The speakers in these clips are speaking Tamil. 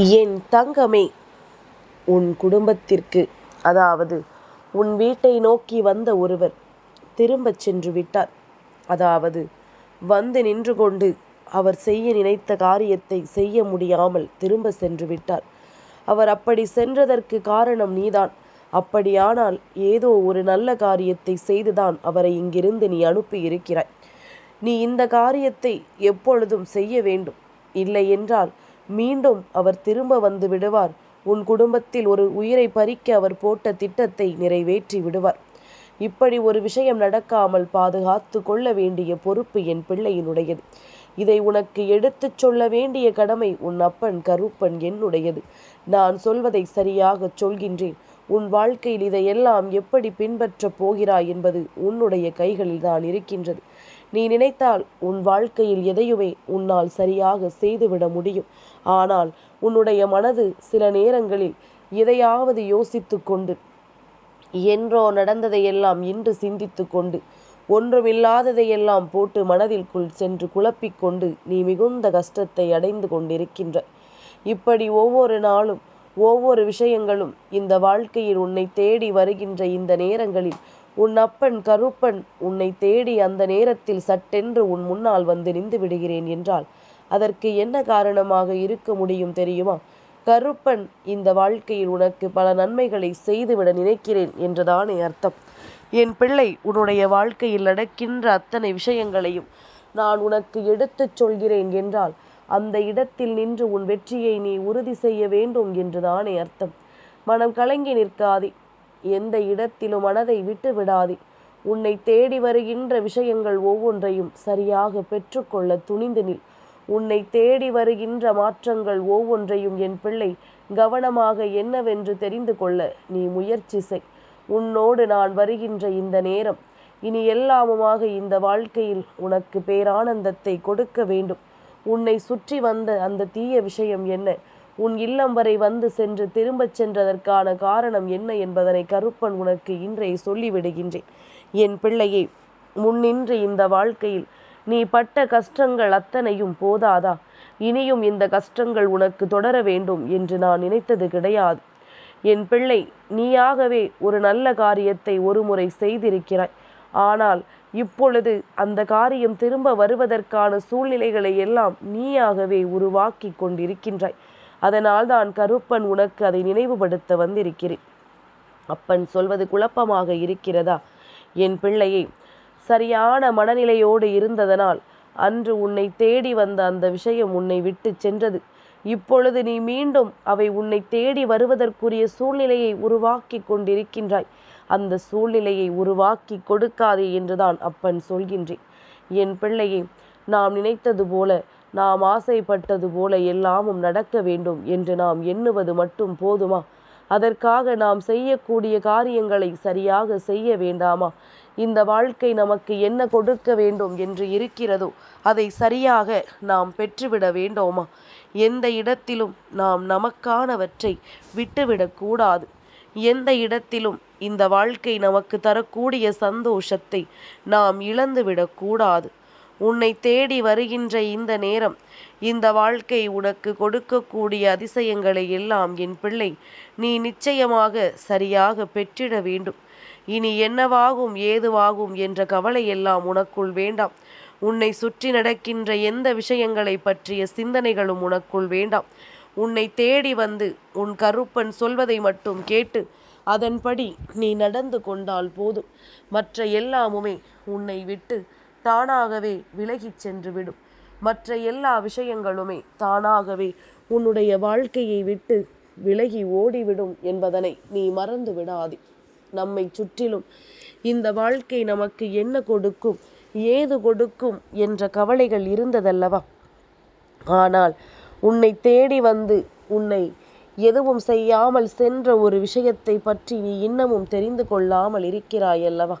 என் தங்கமே உன் குடும்பத்திற்கு அதாவது உன் வீட்டை நோக்கி வந்த ஒருவர் திரும்பச் சென்று விட்டார். அதாவது வந்து நின்று கொண்டு அவர் செய்ய நினைத்த காரியத்தை செய்ய முடியாமல் திரும்ப சென்று விட்டார். அவர் அப்படி சென்றதற்கு காரணம் நீதான். அப்படியானால் ஏதோ ஒரு நல்ல காரியத்தை செய்துதான் அவரை இங்கிருந்து நீ அனுப்பி இருக்கிறாய். நீ இந்த காரியத்தை எப்பொழுதும் செய்ய வேண்டும். இல்லை என்றால் மீண்டும் அவர் திரும்ப வந்து விடுவார். உன் குடும்பத்தில் ஒரு உயிரை பறிக்க அவர் போட்ட திட்டத்தை நிறைவேற்றி விடுவார். இப்படி ஒரு விஷயம் நடக்காமல் பாதுகாத்து கொள்ள வேண்டிய பொறுப்பு என் பிள்ளையினுடையது. இதை உனக்கு எடுத்துச் சொல்ல வேண்டிய கடமை உன் அப்பன் கருப்பன் என்னுடையது. நான் சொல்வதை சரியாக சொல்கின்றேன். உன் வாழ்க்கையில் இதையெல்லாம் எப்படி பின்பற்றப் போகிறாய் என்பது உன்னுடைய கைகளில் தான் இருக்கின்றது. நீ நினைத்தால் உன் வாழ்க்கையில் எதையுமே உன்னால் சரியாக செய்துவிட முடியும். ஆனால் உன்னுடைய மனது சில நேரங்களில் எதையாவது யோசித்து கொண்டு என்றோ நடந்ததையெல்லாம் இன்று சிந்தித்து கொண்டு ஒன்றுமில்லாததையெல்லாம் போட்டு மனதிற்குள் சென்று குழப்பிக்கொண்டு நீ மிகுந்த கஷ்டத்தை அடைந்து கொண்டிருக்கின்ற. இப்படி ஒவ்வொரு நாளும் ஒவ்வொரு விஷயங்களும் இந்த வாழ்க்கையில் உன்னை தேடி வருகின்ற இந்த நேரங்களில் உன் அப்பன் கருப்பன் உன்னை தேடி அந்த நேரத்தில் சட்டென்று உன் முன்னால் வந்து நின்று விடுகிறேன் என்றால் அதற்கு என்ன காரணமாக இருக்க முடியும் தெரியுமா? கருப்பன் இந்த வாழ்க்கையில் உனக்கு பல நன்மைகளை செய்துவிட நினைக்கிறேன் என்றுதானே அர்த்தம். என் பிள்ளை உன்னுடைய வாழ்க்கையில் நடக்கின்ற அத்தனை விஷயங்களையும் நான் உனக்கு எடுத்துச் சொல்கிறேன் என்றால் அந்த இடத்தில் நின்று உன் வெற்றியை நீ உறுதி செய்ய வேண்டும் என்றுதானே அர்த்தம். மனம் கலங்கி நிற்காதே. எந்த இடத்திலும் மனதை விட்டு விடாதே. உன்னை தேடி வருகின்ற விஷயங்கள் ஒவ்வொன்றையும் சரியாக பெற்றுக்கொள்ள துணிந்து நில். உன்னை தேடி வருகின்ற மாற்றங்கள் ஒவ்வொன்றையும் என் பிள்ளை கவனமாக என்னவென்று தெரிந்து கொள்ள நீ முயற்சி செய். உன்னோடு நான் வருகின்ற இந்த நேரம் இனி எல்லாமுமாக இந்த வாழ்க்கையில் உனக்கு பேரானந்தத்தை கொடுக்க வேண்டும். உன்னை சுற்றி வந்த அந்த தீய விஷயம் என்ன? உன் இல்லம் வரை வந்து சென்று திரும்பச் சென்றதற்கான காரணம் என்ன என்பதனை கருப்பன் உனக்கு இன்றே சொல்லிவிடுகின்றேன். என் பிள்ளையே முன்னின்று இந்த வாழ்க்கையில் நீ பட்ட கஷ்டங்கள் அத்தனையும் போதாதா? இனியும் இந்த கஷ்டங்கள் உனக்கு தொடர வேண்டும் என்று நான் நினைத்தது கிடையாது. என் பிள்ளை நீயாகவே ஒரு நல்ல காரியத்தை ஒருமுறை செய்திருக்கிறாய். ஆனால் இப்பொழுது அந்த காரியம் திரும்ப வருவதற்கான சூழ்நிலைகளை எல்லாம் நீயாகவே உருவாக்கி கொண்டிருக்கின்றாய். அதனால் தான் கருப்பன் உனக்கு அதை நினைவுபடுத்த வந்திருக்கிறேன். அப்பன் சொல்வது குழப்பமாக இருக்கிறதா? என் பிள்ளையை சரியான மனநிலையோடு இருந்ததனால் அன்று உன்னை தேடி வந்த அந்த விஷயம் உன்னை விட்டு சென்றது. இப்பொழுது நீ மீண்டும் அவை உன்னை தேடி வருவதற்குரிய சூழ்நிலையை உருவாக்கி கொண்டிருக்கின்றாய். அந்த சூழ்நிலையை உருவாக்கி கொடுக்காதே என்றுதான் அப்பன் சொல்கின்றேன். என் பிள்ளையை நாம் நினைத்தது போல நாம் ஆசைப்பட்டது போல எல்லாமும் நடக்க வேண்டும் என்று நாம் எண்ணுவது மட்டும் போதுமா? அதற்காக நாம் செய்யக்கூடிய காரியங்களை சரியாக செய்ய வேண்டாமா? இந்த வாழ்க்கை நமக்கு என்ன கொடுக்க வேண்டும் என்று இருக்கிறதோ அதை சரியாக நாம் பெற்றுவிட வேண்டோமா? எந்த இடத்திலும் நாம் நமக்கானவற்றை விட்டுவிடக்கூடாது எந்த இடத்திலும் இந்த வாழ்க்கை நமக்கு தரக்கூடிய சந்தோஷத்தை நாம் இழந்துவிடக்கூடாது உன்னை தேடி வருகின்ற இந்த நேரம் இந்த வாழ்க்கை உனக்கு கொடுக்கக்கூடிய அதிசயங்களை எல்லாம் என் பிள்ளை நீ நிச்சயமாக சரியாக பெற்றிட வேண்டும். இனி என்னவாகும் ஏதுவாகும் என்ற கவலை எல்லாம் உனக்குள் வேண்டாம். உன்னை சுற்றி நடக்கின்ற எந்த விஷயங்களை பற்றிய சிந்தனைகளும் உனக்குள் வேண்டாம். உன்னை தேடி வந்து உன் கருப்பன் சொல்வதை மட்டும் கேட்டு அதன்படி நீ நடந்து கொண்டால் போதும். மற்ற எல்லாமுமே உன்னை விட்டு தானாகவே விலகிச் சென்று விடும் மற்ற எல்லா விஷயங்களுமே தானாகவே உன்னுடைய வாழ்க்கையை விட்டு விலகி ஓடிவிடும் என்பதனை நீ மறந்து விடாதே. நம்மை சுற்றிலும் இந்த வாழ்க்கை நமக்கு என்ன கொடுக்கும் ஏது கொடுக்கும் என்ற கவலைகள் இருந்ததல்லவா? ஆனால் உன்னை தேடி வந்து உன்னை எதுவும் செய்யாமல் சென்ற ஒரு விஷயத்தை பற்றி நீ இன்னமும் தெரிந்து கொள்ளாமல் இருக்கிறாயல்லவா?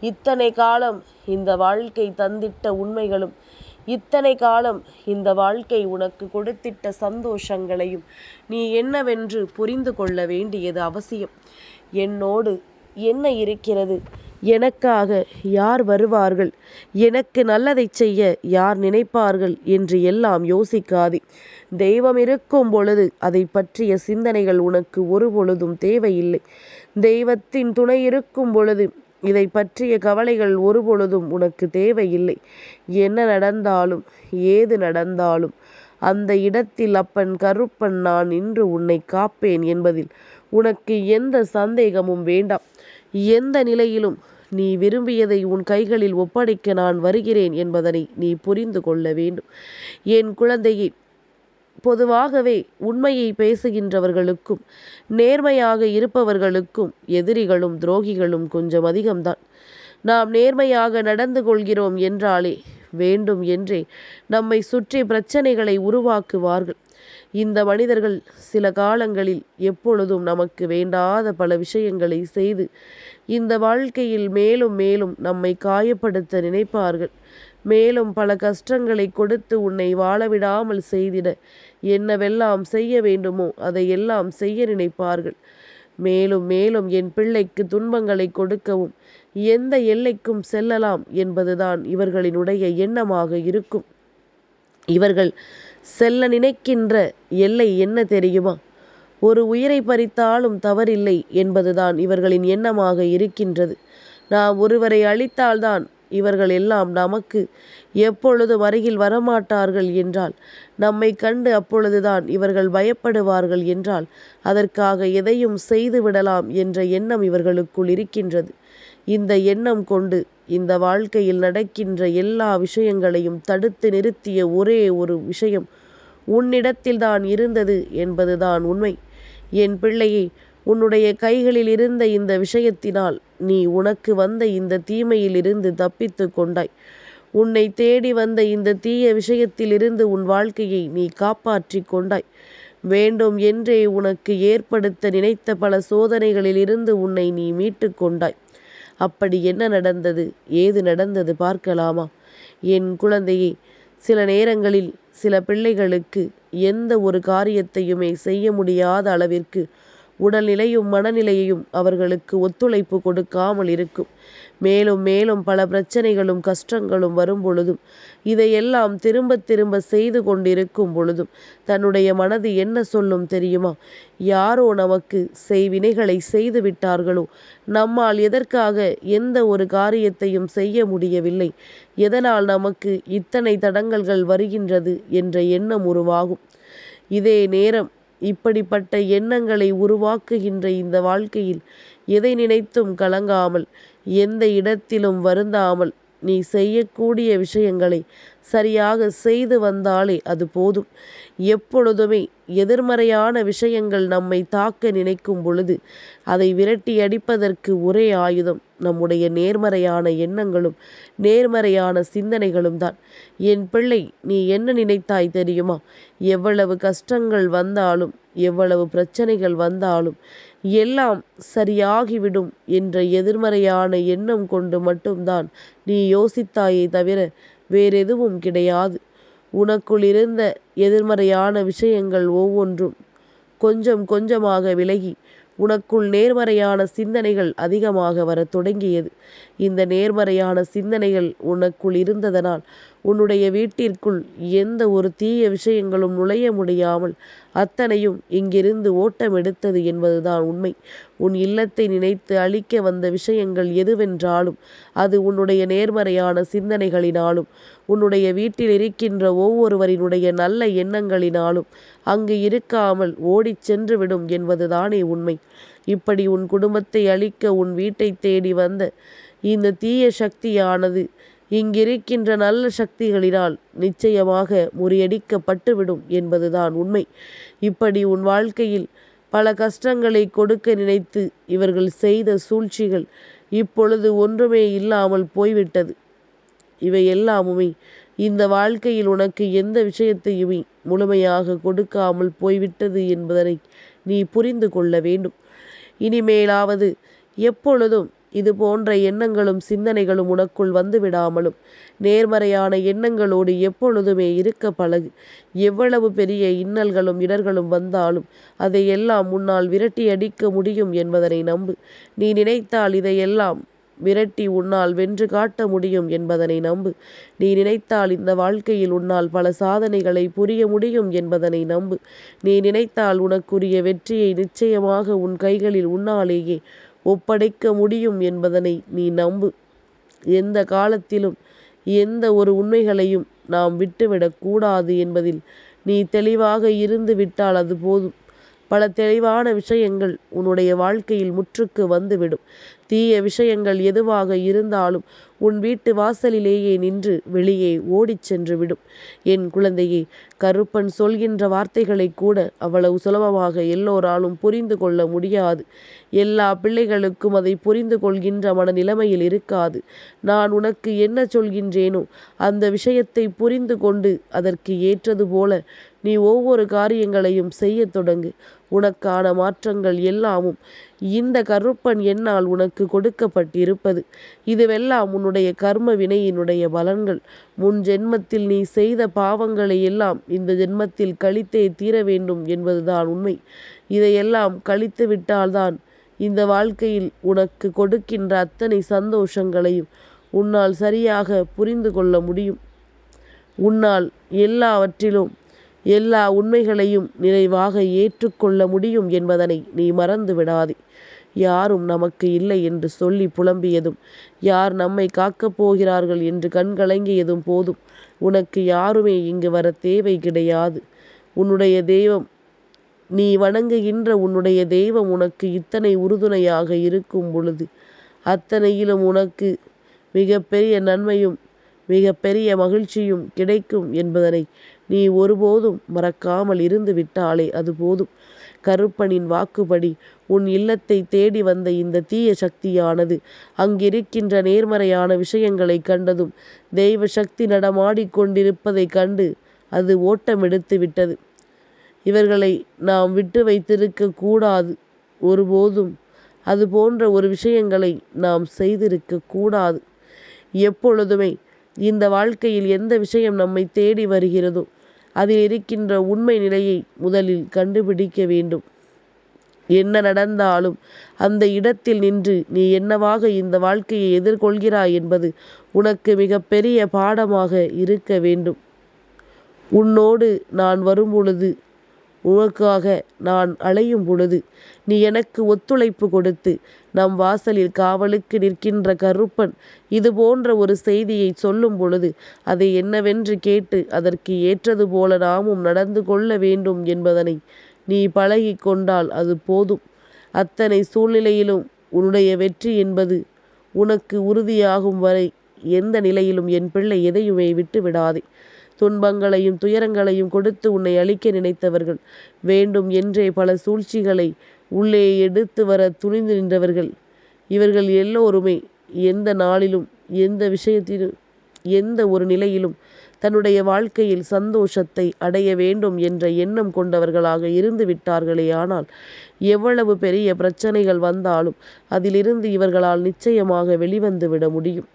இத்தனை காலம் இந்த வாழ்க்கை தந்திட்ட உண்மைகளும் இத்தனை காலம் இந்த வாழ்க்கை உனக்கு கொடுத்திட்ட சந்தோஷங்களையும் நீ என்னவென்று புரிந்து கொள்ள வேண்டியது அவசியம். என்னோடு என்ன இருக்கிறது? எனக்காக யார் வருவார்கள்? எனக்கு நல்லதை செய்ய யார் நினைப்பார்கள் என்று எல்லாம் யோசிக்காதே. தெய்வம் இருக்கும் பொழுது அதை பற்றிய சிந்தனைகள் உனக்கு ஒரு பொழுதும் தேவையில்லை. தெய்வத்தின் துணை இருக்கும் பொழுது இதை பற்றிய கவலைகள் ஒரு பொழுதும் உனக்கு தேவையில்லை. என்ன நடந்தாலும் ஏது நடந்தாலும் அந்த இடத்தில் அப்பன் கருப்பன் நான் இன்று உன்னை காப்பேன் என்பதில் உனக்கு எந்த சந்தேகமும் வேண்டாம். எந்த நிலையிலும் நீ விரும்பியதை உன் கைகளில் ஒப்படைக்க நான் வருகிறேன் என்பதனை நீ புரிந்து கொள்ள வேண்டும். என் குழந்தையை பொதுவாகவே உண்மையை பேசுகின்றவர்களுக்கும் நேர்மையாக இருப்பவர்களுக்கும் எதிரிகளும் துரோகிகளும் கொஞ்சம் அதிகம்தான். நாம் நேர்மையாக நடந்து கொள்கிறோம் என்றாலே வேண்டும் என்றே நம்மை சுற்றி பிரச்சனைகளை உருவாக்குவார்கள். இந்த மனிதர்கள் சில காலங்களில் எப்பொழுதும் நமக்கு வேண்டாத பல விஷயங்களை செய்து இந்த வாழ்க்கையில் மேலும் மேலும் நம்மை காயப்படுத்த நினைப்பார்கள். மேலும் பல கஷ்டங்களை கொடுத்து உன்னை வாழவிடாமல் செய்திட. என்னவெல்லாம் செய்ய வேண்டுமோ அதையெல்லாம் செய்ய நினைப்பார்கள். மேலும் மேலும் என் பிள்ளைக்கு துன்பங்களை கொடுக்கவும் எந்த எல்லைக்கும் செல்லலாம் என்பதுதான் இவர்களினுடைய எண்ணமாக இருக்கும். இவர்கள் செல்ல நினைக்கின்ற எல்லை என்ன தெரியுமா? ஒரு உயிரை பறித்தாலும் தவறில்லை என்பதுதான் இவர்களின் எண்ணமாக இருக்கின்றது. நாம் ஒருவரை அழித்தால்தான் இவர்கள் எல்லாம் நமக்கு எப்பொழுதும் அருகில் வரமாட்டார்கள் என்றால் நம்மை கண்டு அப்பொழுதுதான் இவர்கள் பயப்படுவார்கள் என்றால் அதற்காக எதையும் செய்து விடலாம் என்ற எண்ணம் இவர்களுக்குள் இருக்கின்றது. இந்த எண்ணம் கொண்டு இந்த வாழ்க்கையில் நடக்கின்ற எல்லா விஷயங்களையும் தடுத்து நிறுத்திய ஒரே ஒரு விஷயம் உன்னிடத்தில்தான் இருந்தது என்பதுதான் உண்மை. என் பிள்ளையை உன்னுடைய கைகளில் இருந்த இந்த விஷயத்தினால் நீ உனக்கு வந்த இந்த தீமையிலிருந்து தப்பித்து கொண்டாய். உன்னை தேடி வந்த இந்த தீய விஷயத்திலிருந்து உன் வாழ்க்கையை நீ காப்பாற்றி கொண்டாய். வேண்டும் என்றே உனக்கு ஏற்படுத்த நினைத்த பல சோதனைகளிலிருந்து உன்னை நீ மீட்டு கொண்டாய். அப்படி என்ன நடந்தது? ஏது நடந்தது பார்க்கலாமா? என் குழந்தையே சில நேரங்களில் சில பிள்ளைகளுக்கு எந்த ஒரு காரியத்தையுமே செய்ய முடியாத அளவிற்கு உடல்நிலையும் மனநிலையையும் அவர்களுக்கு ஒத்துழைப்பு கொடுக்காமல் இருக்கும். மேலும் மேலும் பல பிரச்சனைகளும் கஷ்டங்களும் வரும் பொழுதும் இதையெல்லாம் திரும்ப திரும்ப செய்து கொண்டிருக்கும் பொழுதும் தன்னுடைய மனது என்ன சொல்லும் தெரியுமா? யாரோ நமக்கு செய்வினைகளை செய்து விட்டார்களோ? நம்மால் எதற்காக எந்த ஒரு காரியத்தையும் செய்ய முடியவில்லை? எதனால் நமக்கு இத்தனை தடங்கல்கள் வருகின்றது என்ற எண்ணம் உருவாகும். இதே நேரம் இப்படிப்பட்ட எண்ணங்களை உருவாக்குகின்ற இந்த வாழ்க்கையில் எதை நினைத்தும் கலங்காமல் எந்த இடத்திலும் வருந்தாமல் நீ செய்யக்கூடிய விஷயங்களை சரியாக செய்து வந்தாலே அது போதும். எப்பொழுதுமே எதிர்மறையான விஷயங்கள் நம்மை தாக்க நினைக்கும் பொழுது அதை விரட்டி அடிப்பதற்கு ஒரே ஆயுதம் நம்முடைய நேர்மறையான எண்ணங்களும் நேர்மறையான சிந்தனைகளும் தான். என் பிள்ளை நீ என்ன நினைத்தாய் தெரியுமா? எவ்வளவு கஷ்டங்கள் வந்தாலும் எவ்வளவு பிரச்சனைகள் வந்தாலும் எல்லாம் சரியாகிவிடும் என்ற எதிர்மறையான எண்ணம் கொண்டு மட்டும்தான் நீ யோசித்தாயே தவிர வேறெதுவும் கிடையாது. உனக்குள் இருந்த எதிர்மறையான விஷயங்கள் ஒவ்வொன்றும் கொஞ்சம் கொஞ்சமாக விலகி உனக்குள் நேர்மறையான சிந்தனைகள் அதிகமாக வரத் தொடங்கியது. இந்த நேர்மறையான சிந்தனைகள் உனக்குள் இருந்ததனால் உன்னுடைய வீட்டிற்குள் எந்த ஒரு தீய விஷயங்களும் நுழைய முடியாமல் அத்தனையும் இங்கிருந்து ஓட்டம் எடுத்தது என்பதுதான் உண்மை. உன் இல்லத்தை நினைத்து அழிக்க வந்த விஷயங்கள் எதுவென்றாலும் அது உன்னுடைய நேர்மறையான சிந்தனைகளினாலும் உன்னுடைய வீட்டில் இருக்கின்ற ஒவ்வொருவரினுடைய நல்ல எண்ணங்களினாலும் அங்கு இருக்காமல் ஓடிச் சென்றுவிடும் என்பதுதானே உண்மை. இப்படி உன் குடும்பத்தை அழிக்க உன் வீட்டை தேடி வந்த இந்த தீய சக்தியானது இங்கிருக்கின்ற நல்ல சக்திகளினால் நிச்சயமாக முறியடிக்கப்பட்டுவிடும் என்பதுதான் உண்மை. இப்படி உன் வாழ்க்கையில் பல கஷ்டங்களை கொடுக்க நினைத்து இவர்கள் செய்த சூழ்ச்சிகள் இப்பொழுது ஒன்றுமே இல்லாமல் போய்விட்டது. இவை எல்லாமுமே இந்த வாழ்க்கையில் உனக்கு எந்த விஷயத்தையுமே முழுமையாக கொடுக்காமல் போய்விட்டது என்பதனை நீ புரிந்து கொள்ள வேண்டும். இனிமேலாவது எப்பொழுதும் இது போன்ற எண்ணங்களும் சிந்தனைகளும் உனக்குள் வந்து விடாமலும் நேர்மறையான எண்ணங்களோடு எப்பொழுதுமே இருக்க பழகு. எவ்வளவு பெரிய இன்னல்களும் இடர்களும் வந்தாலும் அதையெல்லாம் முன்னால் விரட்டி அடிக்க முடியும் என்பதனை நம்பு. நீ நினைத்தால் இதையெல்லாம் விரட்டி உன்னால் வென்று காட்ட முடியும் என்பதனை நம்பு. நீ நினைத்தால் இந்த வாழ்க்கையில் உன்னால் பல சாதனைகளை புரிய முடியும் என்பதனை நம்பு. நீ நினைத்தால் உனக்குரிய வெற்றியை நிச்சயமாக உன் கைகளில் உன்னாலேயே ஒப்படைக்க முடியும் என்பதனை நீ நம்பு. எந்த காலத்திலும் எந்த ஒரு உண்மைகளையும் நாம் விட்டுவிடக்கூடாது என்பதில் நீ தெளிவாக இருந்து விட்டால் அது போதும். பல தெளிவான விஷயங்கள் உன்னுடைய வாழ்க்கையில் முற்றுக்கு வந்துவிடும். தீய விஷயங்கள் எதுவாக இருந்தாலும் உன் வீட்டு வாசலிலேயே நின்று வெளியே ஓடிச் சென்று விடும் என் குழந்தையே கருப்பன் சொல்கின்ற வார்த்தைகளை கூட அவ்வளவு சுலபமாக எல்லோராலும் புரிந்து கொள்ள முடியாது. எல்லா பிள்ளைகளுக்கும் அதை புரிந்து கொள்கின்ற மனநிலைமையில் இருக்காது. நான் உனக்கு என்ன சொல்கின்றேனோ அந்த விஷயத்தை புரிந்து கொண்டு அதற்கு ஏற்றது போல நீ ஒவ்வொரு காரியங்களையும் செய்ய தொடங்கு. உனக்கான மாற்றங்கள் எல்லாமும் இந்த கருப்பன் என்னால் உனக்கு கொடுக்கப்பட்டிருப்பது. இதுவெல்லாம் உன்னுடைய கர்ம வினையினுடைய பலன்கள். முன் ஜென்மத்தில் நீ செய்த பாவங்களை எல்லாம் இந்த ஜென்மத்தில் கழித்தே தீர வேண்டும் என்பதுதான் உண்மை. இதையெல்லாம் கழித்து விட்டால்தான் இந்த வாழ்க்கையில் உனக்கு கொடுக்கின்ற அத்தனை சந்தோஷங்களையும் உன்னால் சரியாக புரிந்து கொள்ள முடியும். உன்னால் எல்லாவற்றிலும் எல்லா உண்மைகளையும் நிறைவாக ஏற்றுக்கொள்ள முடியும் என்பதனை நீ மறந்து விடாதே. யாரும் நமக்கு இல்லை என்று சொல்லி புலம்பியதும் யார் நம்மை காக்கப் போகிறார்கள் என்று கண்கலங்கியதும் போதும் உனக்கு யாருமே இங்கு வர தேவை கிடையாது. உன்னுடைய தெய்வம் நீ வணங்குகின்ற உன்னுடைய தெய்வம் உனக்கு இத்தனை உறுதுணையாக இருக்கும் பொழுது அத்தனையிலும் உனக்கு மிகப்பெரிய நன்மையும் மிகப்பெரிய மகிழ்ச்சியும் கிடைக்கும் என்பதனை நீ ஒருபோதும் மறக்காமல் இருந்து விட்டாலே அது போதும். கருப்பனின் வாக்குப்படி உன் இல்லத்தை தேடி வந்த இந்த தீய சக்தியானது அங்கிருக்கின்ற நேர்மறையான விஷயங்களை கண்டதும் தெய்வ சக்தி நடமாடிக்கொண்டிருப்பதைக் கண்டு அது ஓட்டமெடுத்து விட்டது. இவர்களை நாம் விட்டு வைத்திருக்க கூடாது. ஒருபோதும் அது போன்ற ஒரு விஷயங்களை நாம் செய்திருக்க கூடாது. எப்பொழுதுமே இந்த வாழ்க்கையில் எந்த விஷயம் நம்மை தேடி வருகிறதோ அதில் இருக்கின்ற உண்மை நிலையை முதலில் கண்டுபிடிக்க வேண்டும். என்ன நடந்தாலும் அந்த இடத்தில் நின்று நீ என்னவாக இந்த வாழ்க்கையை எதிர்கொள்கிறாய் என்பது உனக்கு மிகப்பெரிய பாடமாக இருக்க வேண்டும். உன்னோடு நான் வரும்பொழுது உனக்காக நான் அலையும் பொழுது நீ எனக்கு ஒத்துழைப்பு கொடுத்து நம் வாசலில் காவலுக்கு நிற்கின்ற கருப்பன் இது போன்ற ஒரு செய்தியை சொல்லும் பொழுது அதை என்னவென்று கேட்டு அதற்கு ஏற்றது போல நாமும் நடந்து கொள்ள வேண்டும் என்பதனை நீ பழகி கொண்டால் அது போதும். அத்தனை சூழ்நிலையிலும் உன்னுடைய வெற்றி என்பது உனக்கு உறுதியாகும் வரை எந்த நிலையிலும் என் பிள்ளை எதையுமே விட்டு விடாதே துன்பங்களையும் துயரங்களையும் கொடுத்து உன்னை அழிக்க நினைத்தவர்கள் வேண்டும் என்றே பல சூழ்ச்சிகளை உள்ளே எடுத்து வர துணிந்து நின்றவர்கள். இவர்கள் எல்லோருமே எந்த நாளிலும் எந்த விஷயத்திலும் எந்த ஒரு நிலையிலும் தன்னுடைய வாழ்க்கையில் சந்தோஷத்தை அடைய வேண்டும் என்ற எண்ணம் கொண்டவர்களாக இருந்து விட்டார்களே ஆனால் எவ்வளவு பெரிய பிரச்சனைகள் வந்தாலும் அதிலிருந்து இவர்களால் நிச்சயமாக வெளிவந்து விட முடியும்.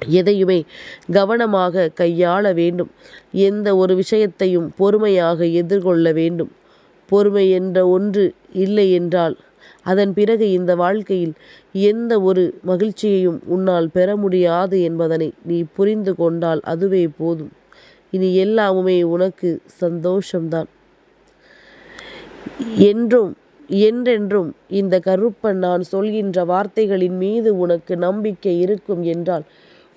எதையுமே கவனமாக கையாள வேண்டும். எந்த ஒரு விஷயத்தையும் பொறுமையாக எதிர்கொள்ள வேண்டும். பொறுமை என்ற ஒன்று இல்லை என்றால் அதன் பிறகு இந்த வாழ்க்கையில் எந்த ஒரு மகிழ்ச்சியையும் உன்னால் பெற முடியாது என்பதனை நீ புரிந்து கொண்டால் அதுவே போதும். இனி எல்லாமுமே உனக்கு சந்தோஷம்தான். என்றும் என்றென்றும் இந்த கருப்பன் நான் சொல்கின்ற வார்த்தைகளின் மீது உனக்கு நம்பிக்கை இருக்கும் என்றால்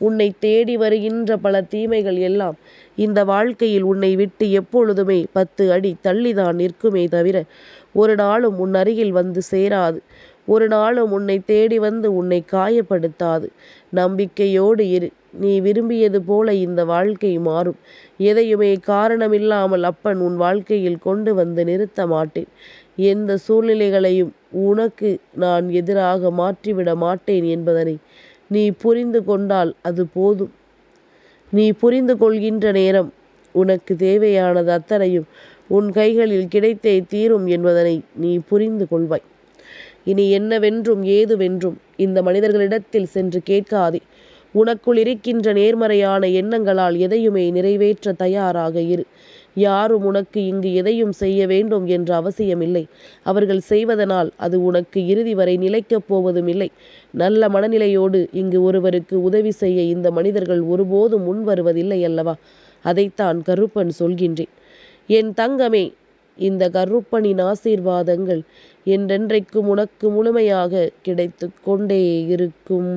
உன்னை தேடி வருகின்ற பல தீமைகள் எல்லாம் இந்த வாழ்க்கையில் உன்னை விட்டு எப்பொழுதுமே பத்து அடி தள்ளிதான் நிற்குமே தவிர ஒரு நாளும் உன் அருகில் வந்து சேராது. ஒரு நாளும் உன்னை தேடி வந்து உன்னை காயப்படுத்தாது. நம்பிக்கையோடு இரு. நீ விரும்பியது போல இந்த வாழ்க்கை மாறும். எதையுமே காரணமில்லாமல் அப்பன் உன் வாழ்க்கையில் கொண்டு வந்து நிறுத்த மாட்டேன். எந்த சூழ்நிலைகளையும் உனக்கு நான் எதிராக மாற்றிவிட மாட்டேன் என்பதனை நீ புரிந்து கொண்டால் அது போதும். நீ புரிந்து கொள்கின்ற நேரம் உனக்கு தேவையானது அத்தனையும் உன் கைகளில் கிடைத்தே தீரும் என்பதனை நீ புரிந்து கொள்வாய். இனி என்னவென்றும் ஏதுவென்றும் இந்த மனிதர்களிடத்தில் சென்று கேட்காதே. உனக்குள் இருக்கின்ற நேர்மறையான எண்ணங்களால் எதையுமே நிறைவேற்ற தயாராக இரு. யாரும் உனக்கு இங்கு எதையும் செய்ய வேண்டும் என்ற அவசியமில்லை. அவர்கள் செய்வதனால் அது உனக்கு இறுதி வரை நிலைக்கப் போவதும் இல்லை நல்ல மனநிலையோடு இங்கு ஒருவருக்கு உதவி செய்ய இந்த மனிதர்கள் ஒருபோதும் முன் வருவதில்லை அல்லவா? அதைத்தான் கருப்பன் சொல்கின்றேன். என் தங்கமே இந்த கருப்பனின் ஆசீர்வாதங்கள் என்றென்றைக்கும் உனக்கு முழுமையாக கிடைத்து கொண்டே இருக்கும்.